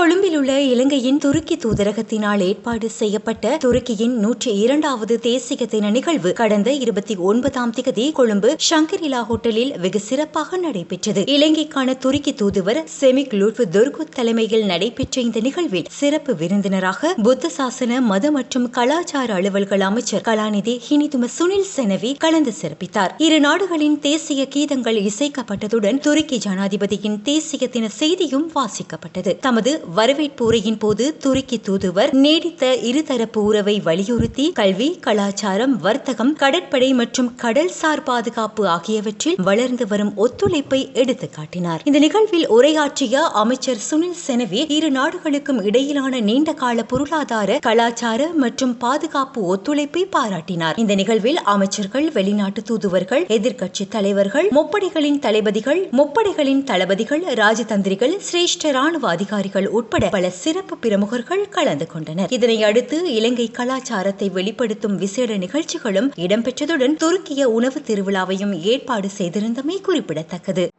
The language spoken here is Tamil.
கொழும்பில் உள்ள இலங்கையின் துருக்கி தூதரகத்தினால் ஏற்பாடு செய்யப்பட்ட துருக்கியின் நூற்றி இரண்டாவது தேசிய தின நிகழ்வு கடந்த இருபத்தி ஒன்பதாம் திகதி கொழும்பு ஷங்கரிலா ஹோட்டலில் வெகு சிறப்பாக நடைபெற்றது. இலங்கைக்கான துருக்கி தூதுவர் செமிக் லுட்வு துர்கு தலைமையில் நடைபெற்ற இந்த நிகழ்வில் சிறப்பு விருந்தினராக புத்த சாசன மத மற்றும் கலாச்சார அலுவல்கள் அமைச்சர் கலாநிதி ஹினிதும சுனில் செனவி கலந்து சிறப்பித்தார். இரு நாடுகளின் தேசிய கீதங்கள் இசைக்கப்பட்டதுடன் துருக்கி ஜனாதிபதியின் தேசிய தின செய்தியும் வாசிக்கப்பட்டது. தமது வரவேற்பு உரையின் போது துருக்கி தூதுவர் நீடித்த இருதரப்பு உறவை வலியுறுத்தி கல்வி கலாச்சாரம் வர்த்தகம் கடற்படை மற்றும் கடல்சார் பாதுகாப்பு ஆகியவற்றில் வளர்ந்து வரும் ஒத்துழைப்பை எடுத்து காட்டினார் இந்த நிகழ்வில் உரையாற்றிய அமைச்சர் சுனில் செனவி இரு நாடுகளுக்கும் இடையிலான நீண்டகால பொருளாதார கலாச்சார மற்றும் பாதுகாப்பு ஒத்துழைப்பை பாராட்டினார். இந்த நிகழ்வில் அமைச்சர்கள் வெளிநாட்டு தூதுவர்கள் எதிர்க்கட்சி தலைவர்கள் முப்படைகளின் தளபதிகள் முப்படைகளின் தளபதிகள் ராஜதந்திரிகள் சிரேஷ்ட ராணுவ அதிகாரிகள் உட்பட பல சிறப்பு பிரமுகர்கள் கலந்து கொண்டனர். இதனை அடுத்து இலங்கை கலாச்சாரத்தை வெளிப்படுத்தும் விசேட நிகழ்ச்சிகளும் இடம்பெற்றதுடன் துருக்கிய உணவு திருவிழாவையும் ஏற்பாடு செய்திருந்தமை குறிப்பிடத்தக்கது.